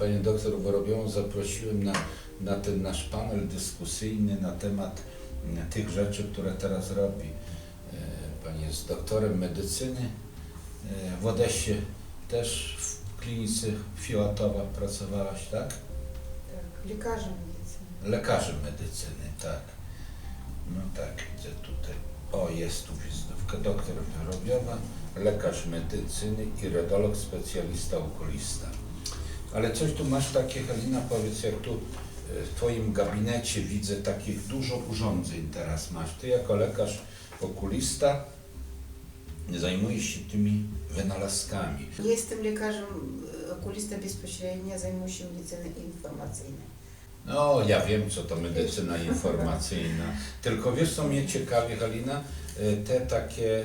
panią doktor Borobiową zaprosiłem na, na ten nasz panel dyskusyjny na temat mm, tych rzeczy, które teraz robi. E, Pani jest doktorem medycyny. E, W Odessie też w klinice Fiłatowa pracowałaś, tak? Tak, lekarzem medycyny. Lekarzem medycyny, tak. No tak, widzę tutaj. O, jest tu wizytówka. Doktor Wyrobiowa, lekarz medycyny i redolog, specjalista okulista. Ale coś tu masz takie, Halina, powiedz, jak tu e, w Twoim gabinecie widzę takich dużo urządzeń teraz masz. Ty jako lekarz okulista zajmujesz się tymi wynalazkami. Nie jestem lekarzem e, okulista bezpośrednio, zajmuję się medycyną informacyjną. No, ja wiem, co to medycyna informacyjna. Tylko wiesz, co mnie ciekawi, Halina? E, Te takie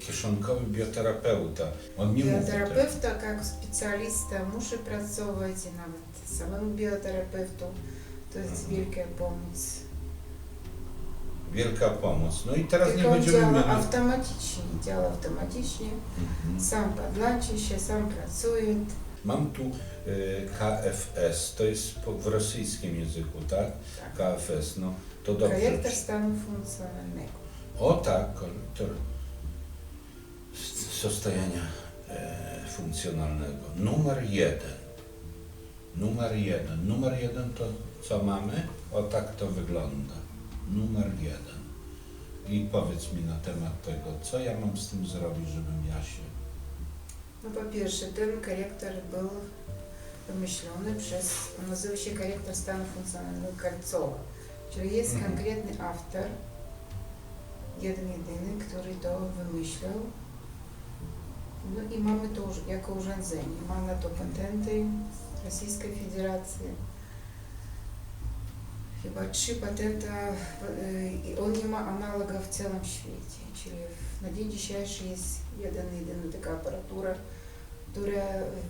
kieszonkowy bioterapeuta. On nie. Bioterapeuta, jak specjalista, muszę pracować i nawet samemu bioterapeutą. To jest Mhm. wielka pomoc. Wielka pomoc. No i teraz nie Tylko będziemy działa mieli... automatycznie, działa automatycznie. Mhm. Sam podłączy się, sam pracuje. Mam tu e, KFS, to jest w rosyjskim języku, tak? Tak. KFS, no to dobrze. Korektor stanu funkcjonalnego. O tak, kolektor sostowania e, funkcjonalnego. Numer jeden. Numer jeden. Numer jeden to co mamy? O tak to wygląda. Numer jeden. I powiedz mi na temat tego, co ja mam z tym zrobić, żebym ja się... No po pierwsze, ten korektor był wymyślony przez, on nazywa się korektor stanu funkcjonalnego Karcowa. Czyli jest mhm. konkretny autor, jeden jedyny, który to wymyślał no i mamy to już jako urządzenie. Mamy na to patenty Rosyjskiej Federacji. Chyba trzy patenta y, i on nie ma analoga w całym świecie. Czyli w- na dzień dzisiejszy jest jeden, jedyna taka aparatura, która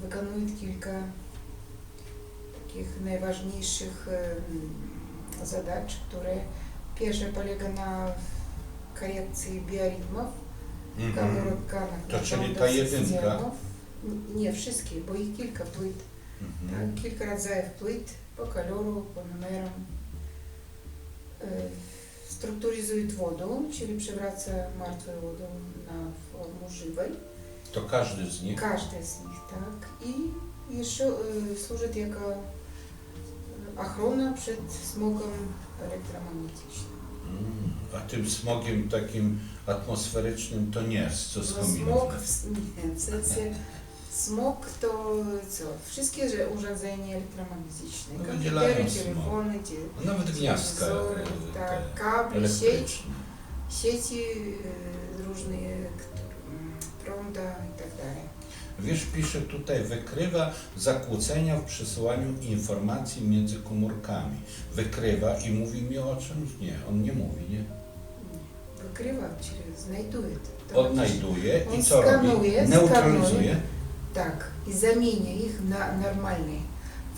wykonuje kilka takich najważniejszych em, zadań, które pierwsze komórkach To czyli ta jedynka? Nie, wszystkie, bo ich kilka płyt. Mhm. Tak, kilka rodzajów płyt po koloru, po numerom. E, Strukturyzuje wodę, czyli przywraca martwą wodę na formę żywej. To każdy z nich? Każdy z nich, tak. I jeszcze e, służy jako e, ochrona przed smogą elektromagnetycznym. A tym smogiem takim atmosferycznym to nie, co z No, kominem. smog, w, nie, w sensie smog to co? Wszystkie że urządzenia elektromagnetyczne. No, komputery, smog. telefony, te, No, Nawet gniazdka telewizory, e, tak, te kable, sieć, elektryczne. sieci e, różne, które, mm, prąda i tak dalej. Wiesz, pisze tutaj, wykrywa zakłócenia w przesyłaniu informacji między komórkami. Wykrywa i mówi mi o czymś? Nie, on nie mówi, nie? Wykrywa, czyli znajduje to. To Odnajduje i co robi? skanuje, Neutralizuje. Tak, i zamienia ich na normalne.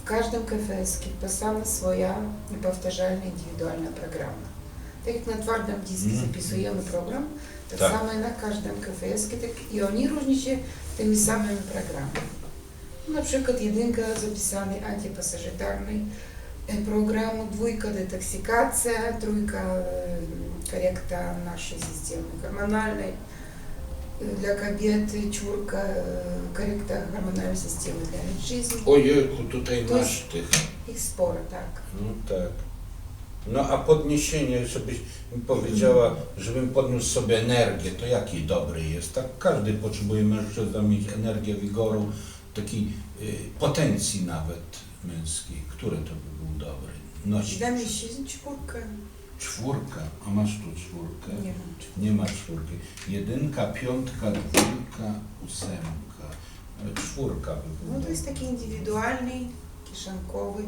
W każdym KFS wpisana swoja niepowtarzalna, indywidualna programa. Tak jak na twardym dysku Mhm. zapisujemy program, tak, Tak. samo na każdym KFS, tak i oni różnią się tymi samymi programami. Na przykład jedynka zapisany antypasażytarny e, program, dwójka detoksykacja, trójka e, korekta naszej systemy hormonalnej, e, dla kobiety czwórka e, korekta hormonalnej systemy dla mężczyzn. Ojejku, tutaj To masz tych. No a podniesienie, żebyś mi powiedziała, żebym podniósł sobie energię, to jaki dobry jest? Tak każdy potrzebuje mężczyzna mieć energię, wigoru, takiej y, potencji nawet męskiej. Który to by był dobry? Nosić Dla mężczyzn czwórka. czwórka, a masz tu czwórkę? Nie mam czwórki. Nie ma czwórki. Jedynka, piątka, dwójka, ósemka. Ale czwórka by był No to jest taki indywidualny, kieszonkowy,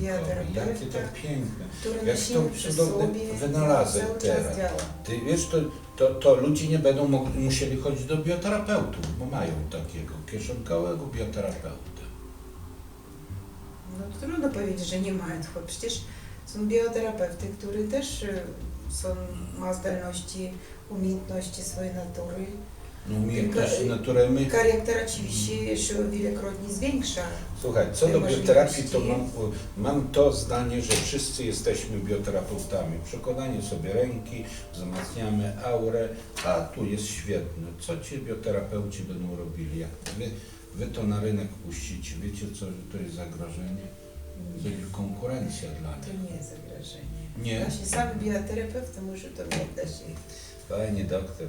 bioterapeuta. Jakie to piękne. który Jak nosimy to przy cudowny sobie. wynalazek cały teraz. czas działa. Ty wiesz, to, to, to ludzie nie będą mogli, musieli chodzić do bioterapeutów, bo mają takiego kieszonkowego bioterapeutę. No trudno powiedzieć, że nie mają, przecież są bioterapeuty, którzy też y, są, ma zdolności, umiejętności swojej natury no, umiejętności Tylko, y, naturemy. Kariak terapii się, wielokrotnie zwiększa. Słuchaj, co do bioterapii, to mam, mam to zdanie, że wszyscy jesteśmy bioterapeutami. Przekonanie sobie ręki, wzmacniamy aurę, a tu jest świetne. Co ci bioterapeuci będą robili? Jak wy, wy to na rynek puścicie, wiecie co, że to jest zagrożenie? Będzie konkurencja dla nich. To nie jest zagrożenie. Nie. Właśnie sam bioterapeuta może to oddać. Fajnie, doktor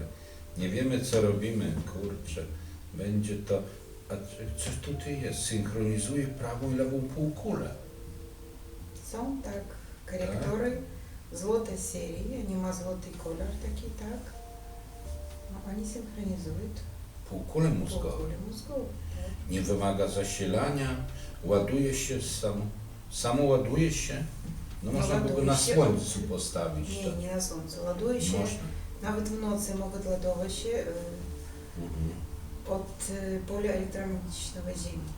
nie wiemy co robimy, kurczę. Będzie to... A coś tutaj jest? Synchronizuje prawą i lewą półkulę. Są tak korektory złote serii, oni ma złoty kolor taki, tak? No, oni synchronizują Półkulę mózgową. półkulę mózgową. Tak? nie wymaga zasilania, ładuje się samo, samo ładuje się. No No można by go na słońcu postawić. Nie, tak. nie na słońcu. Ładuje się, Można. Nawet w nocy mogą ładować się y, Mhm. od y, pola elektromagnetycznego Ziemi.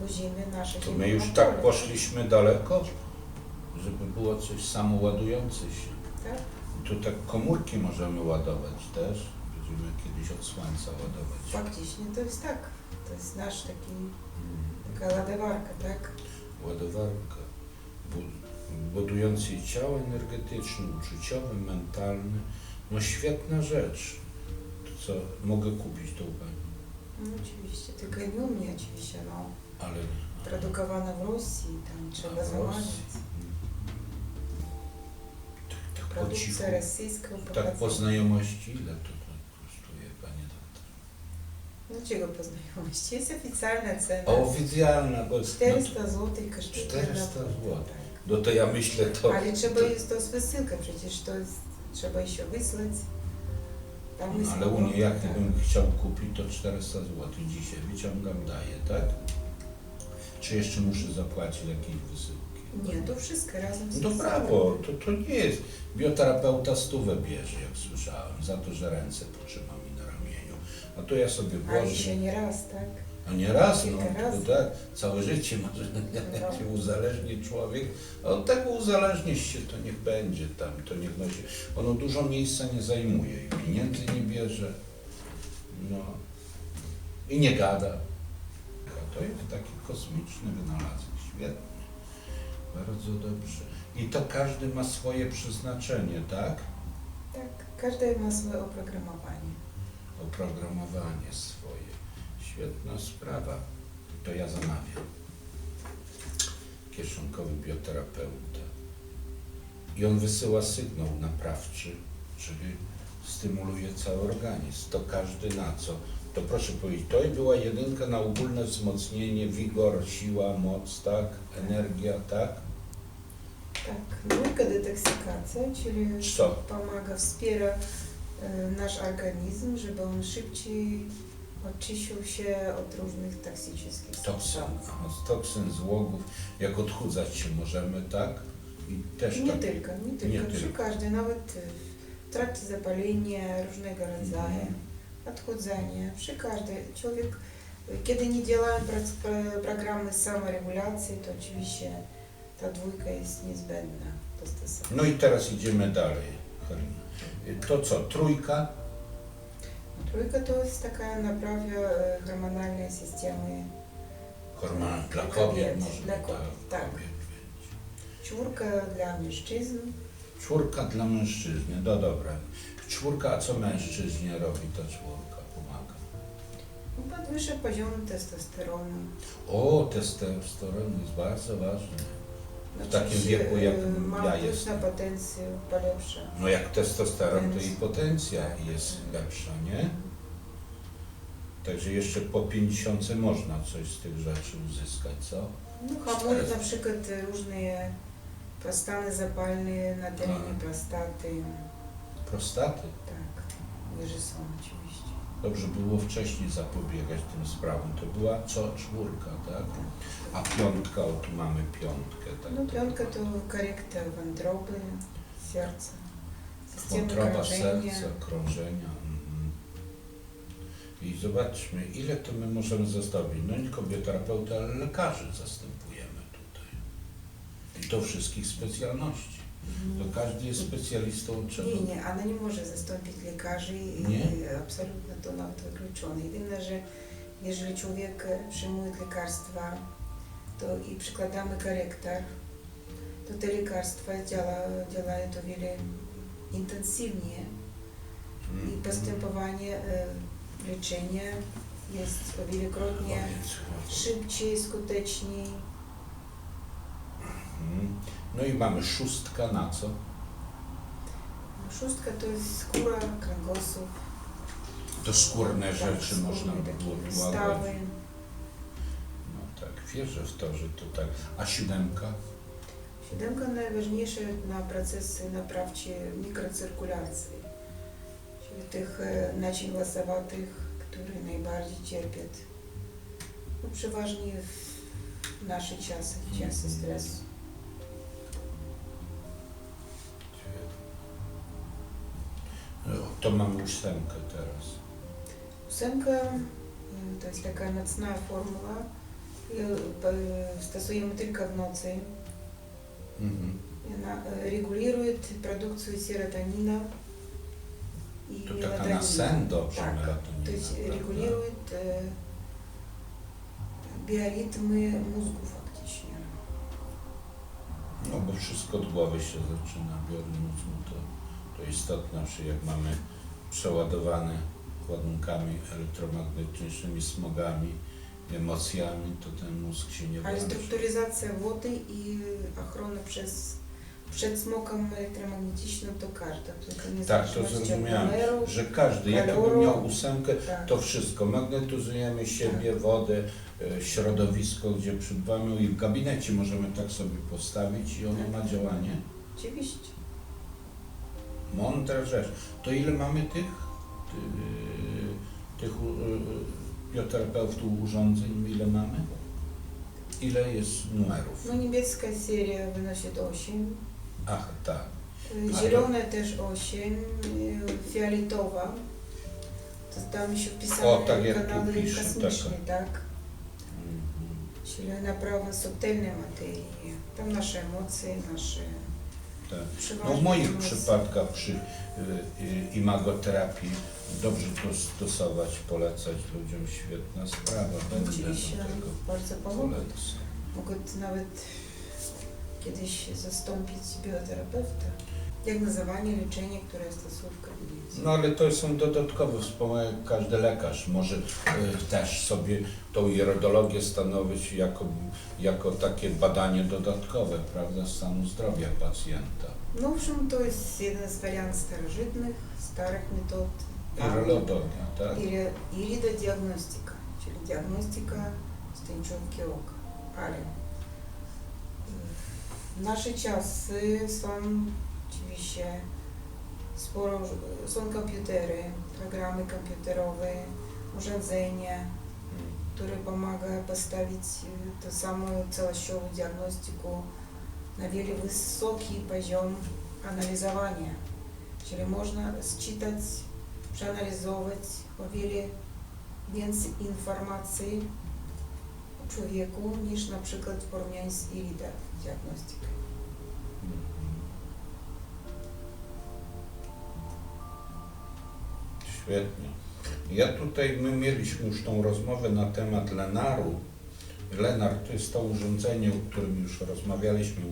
Bo Ziemia nasza To Ziemia my już tak pole, poszliśmy daleko, żeby było coś samoładujące się. Tak? Tu tak komórki możemy ładować też. Będziemy kiedyś od słońca ładować. Faktycznie to jest tak. To jest nasz taki, Mhm. taka ładowarka, tak? Ładowarka. Bu- Budujący ciało energetyczne, uczuciowe, mentalne. No świetna rzecz. To co, mogę kupić tą panią? No oczywiście, tylko u mnie oczywiście, no. Ale Produkowana w Rosji, tam trzeba w zamawiać. Tak, tak po cichu. Produkcja rosyjska Tak po znajomości ile to, to kosztuje, panie doktor? Dlaczego po znajomości? Jest oficjalna cena. A oficjalna, bo no 400 zł kosztuje 400 jedna próba, złotych. tak. No to ja myślę to... Ale trzeba to jest to z wysyłką, przecież to jest, trzeba jeszcze wysłać. Tam no, jest ale u mnie jak tak. bym chciał kupić, to 400 zł dzisiaj wyciągam, daję, tak? Czy jeszcze muszę zapłacić jakieś wysyłki? Nie, to wszystko razem z No to brawo, to, to nie jest. Bioterapeuta stówę bierze, jak słyszałem, za to, że ręce potrzyma mi na ramieniu. A to ja sobie włożę. się nie raz, tak? No nie raz, no, razy. tak, całe życie może No. się uzależni człowiek, a od tego uzależnić się to niech będzie tam, to niech nosi. Ono dużo miejsca nie zajmuje i pieniędzy nie bierze, no i nie gada. A to jest taki kosmiczny wynalazek, świetny, bardzo dobrze. I to każdy ma swoje przeznaczenie, tak? Tak, każdy ma swoje oprogramowanie. oprogramowanie swoje. Świetna sprawa. To ja zamawiam. Kieszonkowy bioterapeuta. I on wysyła sygnał naprawczy, czyli stymuluje cały organizm. To każdy na co? To proszę powiedzieć, to była jedynka na ogólne wzmocnienie, wigor, siła, moc, tak? Energia, tak? Tak, dwójka detoksykacja, czyli Co? pomaga, wspiera e, nasz organizm, żeby on szybciej oczyścił się od różnych toksycznych Toksyn, substancji. z toksyn, złogów. Jak odchudzać się możemy, tak? I też Nie tak. tylko, nie tylko, Nie przy tylko. każdym, nawet w trakcie zapalenia różnego rodzaju, Mhm. odchudzania, przy każdym. Człowiek, kiedy nie działają prac- pro- programy samoregulacji, to oczywiście ta dwójka jest niezbędna do stosowania. No i teraz idziemy dalej, Halina. To co, trójka? Trójka to jest taka naprawia e, hormonalnej systemy. Hormon dla kobiet, może dla tak, kobiet, tak. kobiet być. Czwórka dla mężczyzn. Czwórka dla mężczyzny, no dobra. Czwórka, a co mężczyźnie robi ta czwórka? Pomaga. Podwyższa poziom testosteronu. O, testosteron jest bardzo ważny. W takim wieku, jak ma ja jestem. na potencję polepsza. No jak testosteron, to i Potencja. Tak. jest lepsza, nie? Także jeszcze po 50 można coś z tych rzeczy uzyskać, co? No, hamuje na przykład różne stany zapalne na terenie A. prostaty. Prostaty. Tak, wyże są oczywiście. Dobrze było wcześniej zapobiegać tym sprawom. To była co? Czwórka, tak? A piątka, o tu mamy piątkę. Tak? No piątka to korekta wątroby, serca, systemu Wątroba, krążenia. serca, krążenia. mhm. I zobaczmy, ile to my możemy zostawić. No nie kobietoterapeuta, ale lekarzy zastępujemy tutaj. I to wszystkich specjalności. To każdy jest specjalistą czego? Nie, nie, ona nie może zastąpić lekarzy i Nie? absolutnie to nawet wykluczone. Jedyne, że jeżeli człowiek przyjmuje lekarstwa to i przykładamy korektor, to te lekarstwa działa, działają to wiele intensywniej i Mhm. postępowanie, e, leczenie jest o wielokrotnie szybciej, skuteczniej. Mhm. No i mamy szóstka na co? Szóstka to jest skóra, kręgosłup, To skórne tak, rzeczy skórne można by było wyłagodzić. No tak, wierzę w to, że to tak. A siódemka? Siódemka najważniejsza na procesy naprawcze mikrocyrkulacji, czyli tych e, naczyń łasowatych, które najbardziej cierpią. No, przeważnie w nasze czasy, w czasy stresu. To mamy ósemkę teraz. Ósemka e, to jest taka nocna formuła. I, e, Stosujemy tylko w nocy. Mhm. И Она э, регулирует продукцию серотонина и To taka na мелатонина. sen dobrze Tak, melatonina. То есть prawda? регулирует э, биоритмы mózgu faktycznie. No bo wszystko od głowy się zaczyna. Biorny mózg, no to, to istotne, że jak mamy przeładowane ładunkami elektromagnetycznymi, smogami, emocjami, to ten mózg się nie Ale włączy. strukturyzacja wody i ochrona przez, przed smokiem elektromagnetycznym to każda. Tak, to znaczy, zrozumiałem, że każdy, jakiego kaloru, miał ósemkę, tak. to wszystko. Magnetyzujemy tak. siebie, wodę, e, środowisko, gdzie przybywamy i w gabinecie możemy tak sobie postawić i ono tak. ma działanie. Oczywiście. Mądra rzecz. To ile mamy tych, ty- tych y, bioterapeutów urządzeń, ile mamy? Ile jest numerów? No niebieska seria wynosi 8, Ach, tak. Y, A Zielone też 8, y, fioletowa. To tam jeszcze wpisane O, tak jak tu kanały pisze, kosmiczne, tak? Mhm. Czyli naprawdę subtelne materie. Tam nasze emocje, nasze tak. No w moich przypadkach przy y, y, imagoterapii dobrze to stosować, polecać ludziom, świetna sprawa. Będę Oczywiście do tego bardzo pomogą. polecał. Mogą nawet kiedyś zastąpić bioterapeuta diagnozowanie, leczenie, które stosuje w kamienicy. No ale to są dodatkowe wspomnienia, każdy lekarz może y, też sobie tą iridologię stanowić jako, jako takie badanie dodatkowe, prawda, stanu zdrowia pacjenta. No owszem, to jest jeden z wariantów starożytnych, starych metod. Irologia, tak? Iri- iridodiagnostyka, czyli diagnostyka stęczówki oka. Ale w y, nasze czasy są Dziwi się. Sporo, są komputery, programy komputerowe, urządzenia, które pomaga postawić tę samą całościową diagnostykę na wiele wysoki poziom analizowania. Czyli można zczytać, przeanalizować o wiele więcej informacji o człowieku niż na przykład w porównaniu z IRIDA diagnostyką. Świetnie. Ja tutaj, my mieliśmy już tą rozmowę na temat Lenaru. Lenar to jest to urządzenie, o którym już rozmawialiśmy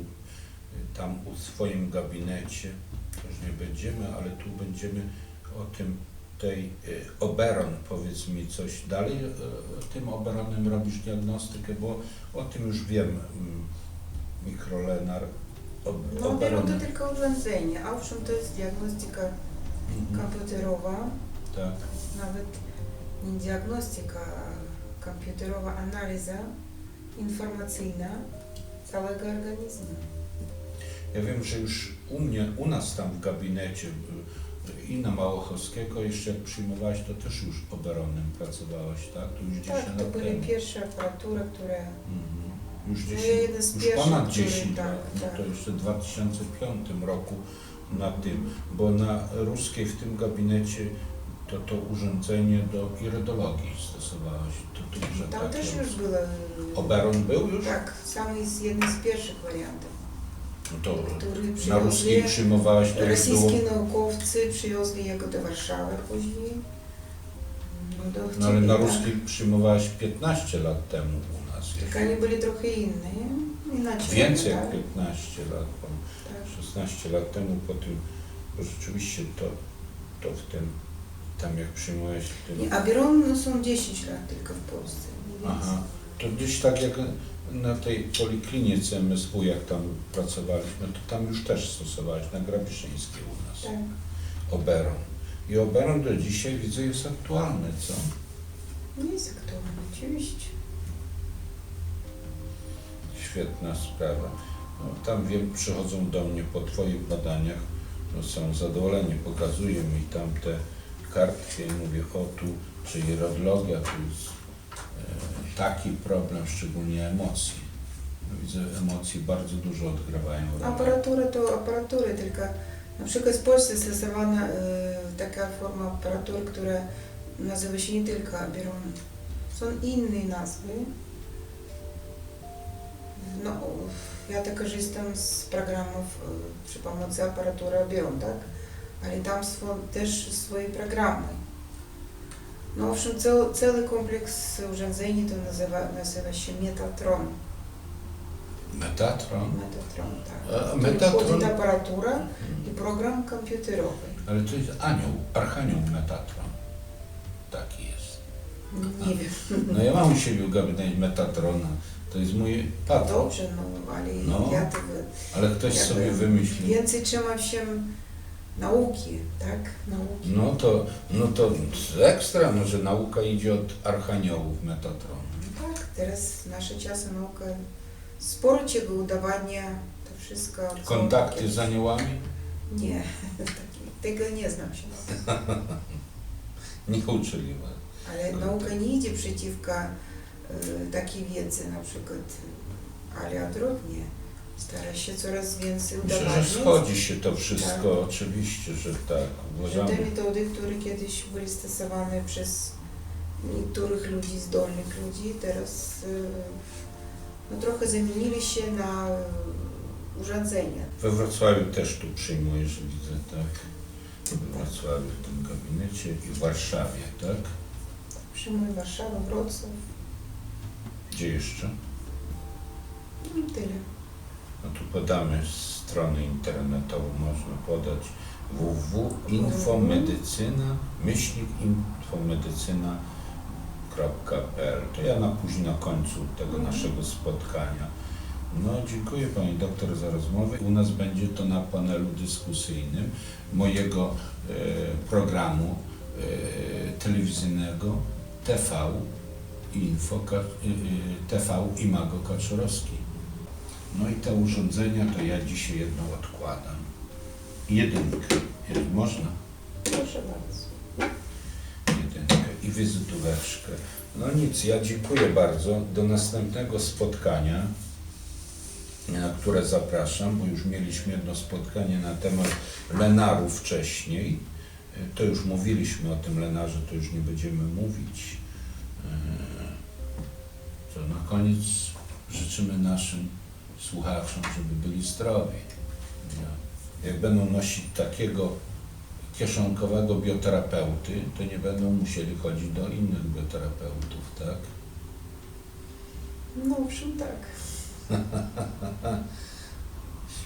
tam u swoim gabinecie. Już nie będziemy, ale tu będziemy o tym, tej y, Oberon, powiedz mi coś dalej. y, Tym Oberonem robisz diagnostykę, bo o tym już wiem. mm, Mikrolenar. Ob- No, Oberon. to tylko urządzenie, a owszem to jest diagnostyka Mhm, komputerowa, Tak. nawet nie diagnostyka, a komputerowa analiza informacyjna całego organizmu. Ja wiem, że już u mnie, u nas tam w gabinecie y, i na Małochowskiego, jeszcze jak przyjmowałaś, to też już oberonem pracowałaś, tak? To już 10 Tak, to lat były temu. pierwsze aparaturę, które Mhm. Już No, 10, jeden z już ponad który- 10 tak, lat, no tak. to jeszcze w 2005 roku na tym, bo na ruskiej w tym gabinecie to to urządzenie do irydologii stosowałaś. To duże tam też takie. już było. Oberon był już? Tak, sam jest jeden z pierwszych wariantów. No to który na ruskiej przyjmowałaś, to już było... rosyjskie naukowcy przywiozli jego do Warszawy później. No, No ale na tak. ruskiej przyjmowałaś 15 lat temu u nas. Tak oni byli trochę inne, inaczej. Więcej jak tak, 15 lat, bo tak. 16 lat temu po tym, bo rzeczywiście to, to w tym, tam jak tym... Nie, A Biron no, są 10 lat tylko w Polsce, nie więcej. Aha, to gdzieś tak jak na tej poliklinice MSW, jak tam pracowaliśmy, to tam już też stosowałeś na Grabiszyńskiej u nas. Tak. Oberon. I Oberon do dzisiaj widzę jest aktualny, co? Nie jest aktualne, oczywiście. Świetna sprawa. No, tam wiem, przychodzą do mnie po Twoich badaniach, no, są zadowoleni, pokazują mi tam te kartki i mówię, o tu, czyli radiologia, tu jest e, taki problem, szczególnie emocji. No, widzę, emocje bardzo dużo odgrywają rolę. To aparatury, tylko na przykład w Polsce stosowana e, taka forma aparatury, która nazywa się nie tylko Abiron. Są inne nazwy. No, ja tak korzystam z programów e, przy pomocy aparatury Abiron, tak? Ale tam są też swoje programy. No, owszem, cały, cały kompleks urządzeń to nazywa, nazywa się Metatron. Metatron? Metatron, tak. Tu Metatron? wchodzi aparatura i program komputerowy. Ale to jest anioł, archanioł Metatron. Taki jest. Nie wiem. No ja mam u siebie gabinet Metatrona, to jest mój patron. Dobrze, no ale No. ja to Ale ktoś sobie wymyślił. więcej trzymam się nauki, tak? Nauki. No to, no to ekstra, no, że nauka idzie od archaniołów Metatronu. Tak, teraz nasze czasy nauka sporo czego udowadnia, to wszystko. Kontakty kiedyś- z aniołami? Nie, tego nie znam się. Nie uczyli was. Ale No nauka tak. nie idzie przeciwko e, takiej wiedzy na przykład, ale odwrotnie. Stara się coraz więcej Myślę, udowadniać. że schodzi się to wszystko, Tak. oczywiście, że tak. Że te Uważamy. metody, które kiedyś były stosowane przez niektórych ludzi, zdolnych ludzi, teraz e, no, trochę zamienili się na e, urządzenia. We Wrocławiu też tu przyjmujesz, widzę, tak? We Wrocławiu w tym gabinecie i w Warszawie, tak? Przyjmuję Warszawę, Wrocław, Gdzie jeszcze? no i tyle. No tu podamy stronę internetową, można podać www.infomedycyna, myślnik infomedycyna.pl. To ja na później na końcu tego Mhm. naszego spotkania. No dziękuję Pani doktor za rozmowę. U nas będzie to na panelu dyskusyjnym mojego e, programu e, telewizyjnego TV Info, e, e, TV Imago Kaczorowski. No i te urządzenia to ja dzisiaj jedno odkładam. Jedynkę, jeżeli można, Proszę bardzo. jedynkę i wizytóweczkę. No nic, ja dziękuję bardzo. Do następnego spotkania, na które zapraszam, bo już mieliśmy jedno spotkanie na temat Lenaru wcześniej. To już mówiliśmy o tym Lenarze, to już nie będziemy mówić. E, To na koniec życzymy naszym słuchaczom, żeby byli zdrowi. Ja- Jak będą nosić takiego kieszonkowego bioterapeuty, to nie będą musieli chodzić do innych bioterapeutów, tak? No owszem, tak.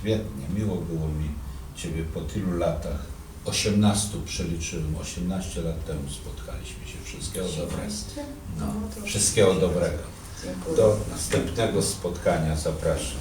Świetnie, miło było mi Ciebie po tylu latach. 18 przeliczyłem, 18 lat temu spotkaliśmy się. Wszystkiego dobrego. 18? No, to wszystkiego dobrego. Dziękuję. Do następnego spotkania zapraszam.